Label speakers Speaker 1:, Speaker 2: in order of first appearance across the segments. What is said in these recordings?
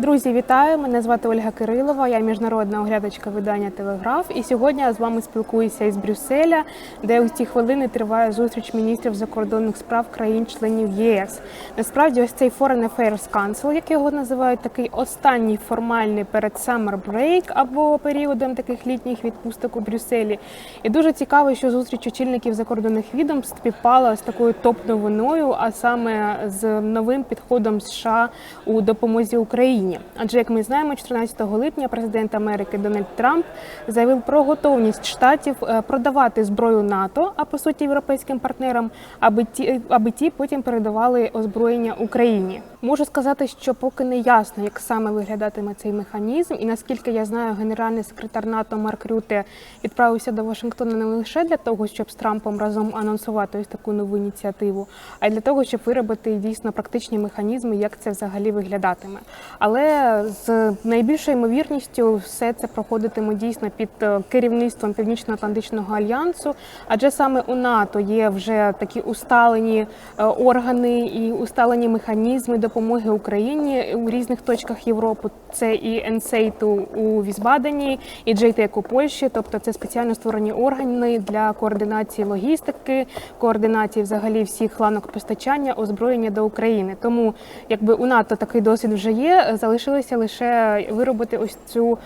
Speaker 1: Друзі, вітаю! Мене звати Ольга Кирилова. Я міжнародна оглядачка видання Телеграф. І сьогодні я з вами спілкуюся із Брюсселя, де у ці хвилини триває зустріч міністрів закордонних справ країн-членів ЄС. Насправді, ось цей Foreign Affairs Council, як його називають, такий останній формальний перед Summer Break або періодом таких літніх відпусток у Брюсселі. І дуже цікаво, що зустріч очільників закордонних відомств співпала з такою топ-новиною, а саме з новим підходом США у допомозі Україні. Адже, як ми знаємо, 14 липня президент Америки Дональд Трамп заявив про готовність штатів е, продавати зброю НАТО, а по суті європейським партнерам, аби ті, аби ті потім передавали озброєння Україні. Можу сказати, що поки не ясно, як саме виглядатиме цей механізм, і наскільки я знаю, генеральний секретар НАТО Марк Рюте відправився до Вашингтона не лише для того, щоб з Трампом разом анонсувати ось таку нову ініціативу, а й для того, щоб виробити дійсно практичні механізми, як це взагалі виглядатиме. Але з найбільшою ймовірністю все це проходитиме дійсно під е, керівництвом Північно-Атлантичного альянсу, адже саме у НАТО є вже такі усталені е, органи і усталені механізми допомоги Україні у різних точках Європи. Це і НСЕЙТу у Візбадені, і JTEC у Польщі, тобто це спеціально створені органи для координації логістики, координації взагалі всіх ланок постачання озброєння до України. Тому якби у НАТО такий досвід вже є, залишилося лише виробити ось цю.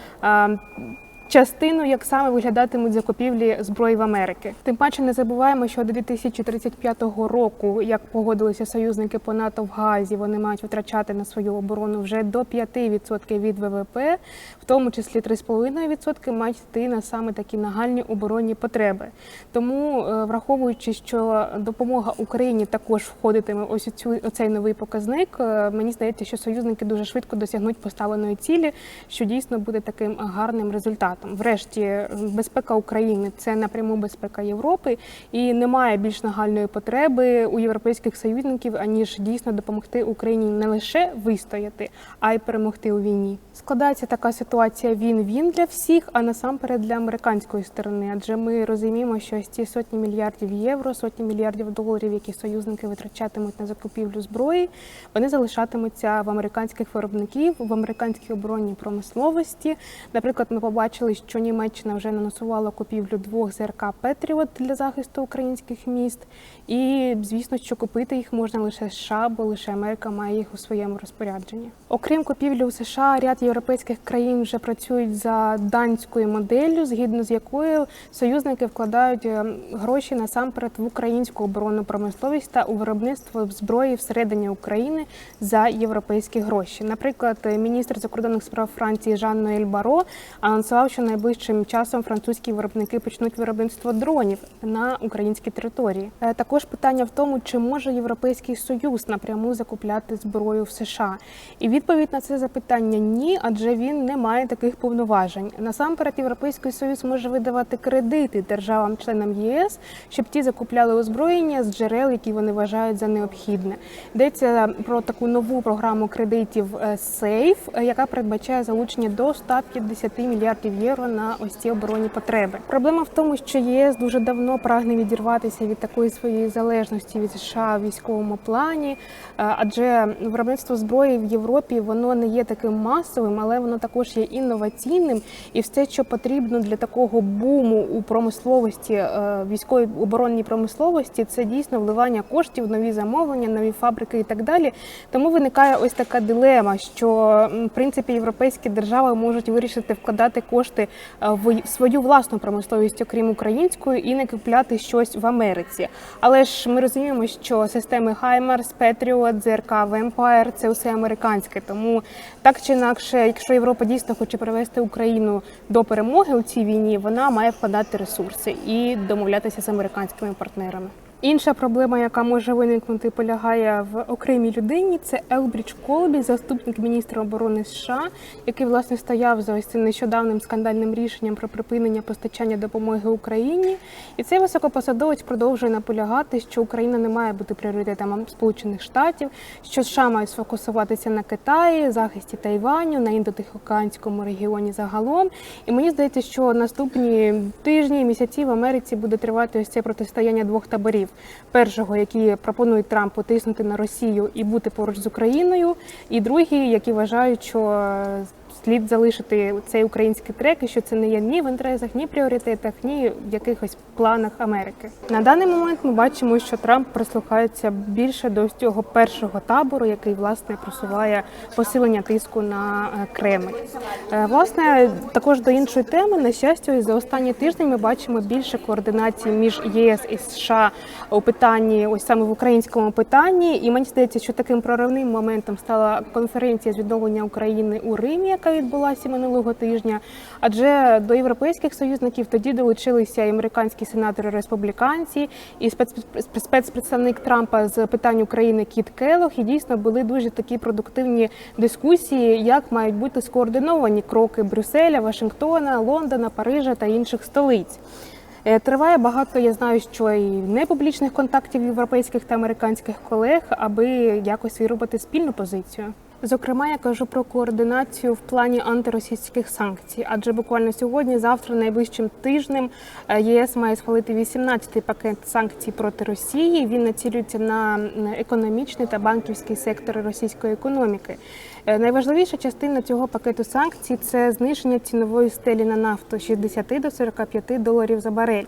Speaker 1: Частину, як саме виглядатимуть закупівлі зброї в Америки, тим паче не забуваємо, що до 2035 року, як погодилися союзники по НАТО в Газі, вони мають витрачати на свою оборону вже до 5% від ВВП, в тому числі 3,5% мають йти на саме такі нагальні оборонні потреби. Тому, е, враховуючи, що допомога Україні також входитиме ось цю оцей новий показник, е, мені здається, що союзники дуже швидко досягнуть поставленої цілі, що дійсно буде таким гарним результатом. Врешті, безпека України це напряму безпека Європи, і немає більш нагальної потреби у європейських союзників, аніж дійсно допомогти Україні не лише вистояти, а й перемогти у війні. Складається така ситуація він-він для всіх, а насамперед для американської сторони. Адже ми розуміємо, що ці сотні мільярдів євро, сотні мільярдів доларів, які союзники витрачатимуть на закупівлю зброї, вони залишатимуться в американських виробників, в американській оборонній промисловості. Наприклад, ми побачили, що Німеччина вже анонсувала купівлю двох ЗРК Петріот для захисту українських міст. І звісно, що купити їх можна лише США, бо лише Америка має їх у своєму розпорядженні. Окрім купівлі у США, ряд європейських країн вже працюють за данською моделлю, згідно з якою союзники вкладають е, гроші насамперед в українську оборонну промисловість та у виробництво зброї всередині України за європейські гроші. Наприклад, міністр закордонних справ Франції Жан Ноель Баро анонсував, що найближчим часом французькі виробники почнуть виробництво дронів на українській території. Е, Також питання в тому, чи може Європейський Союз напряму закупляти зброю в США. І відповідь на це запитання ні, адже він не має таких повноважень. Насамперед, Європейський Союз може видавати кредити державам-членам ЄС, щоб ті закупляли озброєння з джерел, які вони вважають за необхідне. Йдеться про таку нову програму кредитів е, СЕЙФ, е, яка передбачає залучення до 150 мільярдів євро на ось ці оборонні потреби. Проблема в тому, що ЄС дуже давно прагне відірватися від такої своєї залежності від США в військовому плані, е, адже виробництво зброї в Європі воно не є таким масовим, але воно також є інноваційним, і все, що потрібно для такого буму у промисловості, е, військовій оборонній промисловості, це дійсно вливання коштів, нові замовлення, нові фабрики і так далі. Тому виникає ось така дилема, що в принципі європейські держави можуть вирішити вкладати кошти е, в свою власну промисловість, окрім української, і не купляти щось в Америці. Але ж ми розуміємо, що системи HIMARS, Patriot, ЗРК Vampire – це усе американське. Тому так чи інакше, якщо Європа дійсно хоче привести Україну до перемоги у цій війні, вона має вкладати ресурси і домовлятися з американськими партнерами. Інша проблема, яка може виникнути, полягає в окремій людині. Це Елбрідж Колбі, заступник міністра оборони США, який власне стояв за ось цим нещодавним скандальним рішенням про припинення постачання допомоги Україні. І цей високопосадовець продовжує наполягати, що Україна не має бути пріоритетом Сполучених Штатів, що США мають сфокусуватися на Китаї, захисті Тайваню, на індотихоокеанському регіоні загалом. І мені здається, що наступні тижні і місяці в Америці буде тривати ось це протистояння двох таборів. Першого, які пропонують Трампу тиснути на Росію і бути поруч з Україною, і другі, які вважають, що е, слід залишити цей український трек, і що це не є ні в інтересах, ні пріоритетах, ні в якихось планах Америки. На даний момент ми бачимо, що Трамп прислухається більше до цього першого табору, який власне просуває посилення тиску на е, Кремль. Е, Власне, також до іншої теми, на щастя, за останні тиждень ми бачимо більше координації між ЄС і США у питанні, ось саме в українському питанні. І мені здається, що таким проривним моментом стала конференція з відновлення України у Римі, яка відбулася минулого тижня. Адже до європейських союзників тоді долучилися і американські сенатори республіканці, і спец- спецпредставник Трампа з питань України Кіт Келох. І дійсно були дуже такі продуктивні дискусії, як мають бути скоординовані кроки Брюсселя, Вашингтона, Лондона, Парижа та інших столиць. Е, Триває багато, я знаю, що і непублічних контактів європейських та американських колег, аби якось виробити спільну позицію. Зокрема, я кажу про координацію в плані антиросійських санкцій, адже буквально сьогодні, завтра, найближчим тижнем, е, ЄС має схвалити 18-й пакет санкцій проти Росії. Він націлюється на економічний та банківський сектори російської економіки. Е, Найважливіша частина цього пакету санкцій це зниження цінової стелі на нафту з 60 до 45 доларів за барель.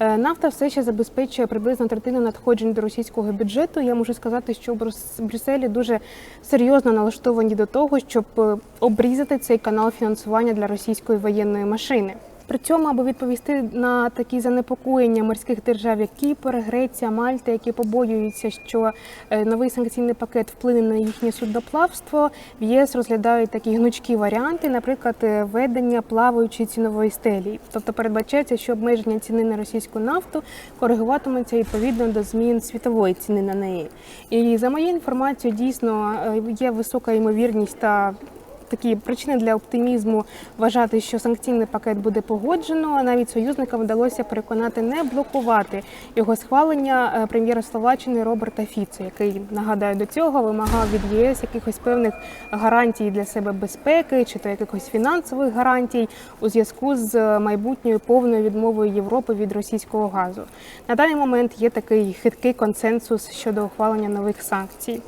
Speaker 1: Е, Нафта все ще забезпечує приблизно третину надходжень до російського бюджету. Я можу сказати, що в Брюсселі дуже серйозно налаштовані до того, щоб е, обрізати цей канал фінансування для російської воєнної машини. При цьому, аби відповісти на такі занепокоєння морських держав, як Кіпр, Греція, Мальта, які побоюються, що е, новий санкційний пакет вплине на їхнє судноплавство, в ЄС розглядають такі гнучкі варіанти, наприклад, е, введення плаваючої цінової стелі. Тобто передбачається, що обмеження ціни на російську нафту коригуватиметься відповідно до змін світової ціни на неї. І за моєю інформацією, дійсно е, є висока ймовірність та такі причини для оптимізму вважати, що санкційний пакет буде погоджено. Навіть союзникам вдалося переконати не блокувати його схвалення е, прем'єра Словаччини Роберта Фіцо, який нагадаю до цього вимагав від ЄС якихось певних гарантій для себе безпеки чи то якихось фінансових гарантій у зв'язку з майбутньою повною відмовою Європи від російського газу. На даний момент є такий хиткий консенсус щодо ухвалення нових санкцій.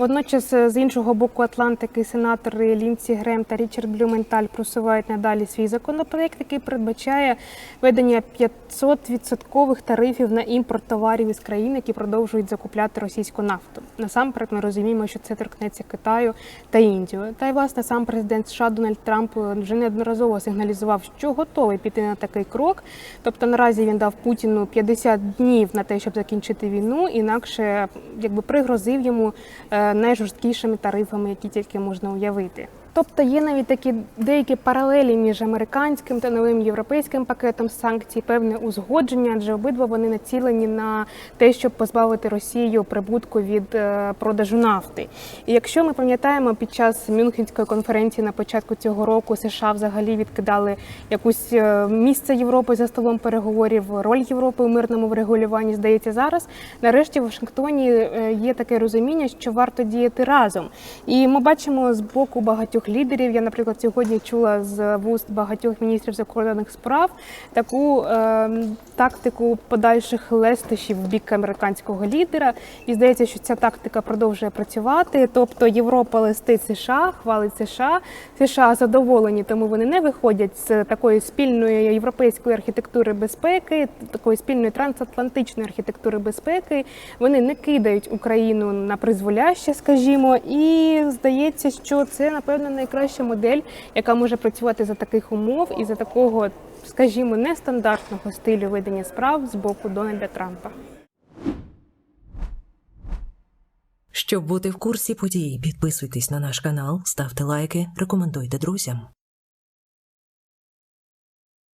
Speaker 1: Водночас, е, з іншого боку Атлантики, сенатори Лінці Грем та Річард Блюменталь просувають надалі свій законопроект, який передбачає введення 500% тарифів на імпорт товарів із країн, які продовжують закупляти російську нафту. Насамперед, ми розуміємо, що це торкнеться Китаю та Індію. Та й власне сам президент США Дональд Трамп е, вже неодноразово сигналізував, що готовий піти на такий крок. Тобто наразі він дав Путіну 50 днів на те, щоб закінчити війну, інакше якби пригрозив йому е, найжорсткішими тарифами, які тільки можна уявити. Тобто є навіть такі деякі паралелі між американським та новим європейським пакетом санкцій, певне узгодження, адже обидва вони націлені на те, щоб позбавити Росію прибутку від е, продажу нафти. І якщо ми пам'ятаємо, під час Мюнхенської конференції на початку цього року США взагалі відкидали якусь е, місце Європи за столом переговорів, роль Європи у мирному врегулюванні, здається, зараз нарешті в Вашингтоні е, є таке розуміння, що варто діяти разом. І ми бачимо з боку багатьох лідерів. Я, наприклад, сьогодні чула з вуст багатьох міністрів закордонних справ таку е, тактику подальших лестощів в бік американського лідера. І здається, що ця тактика продовжує працювати. Тобто Європа листить США, хвалить США. США задоволені, тому вони не виходять з такої спільної європейської архітектури безпеки, такої спільної трансатлантичної архітектури безпеки. Вони не кидають Україну на призволяще, скажімо, і здається, що це найкраща модель, яка може працювати за таких умов і за такого, скажімо, нестандартного стилю ведення справ з боку Дональда Трампа.
Speaker 2: Щоб бути в курсі подій, підписуйтесь на наш канал, ставте лайки, рекомендуйте друзям.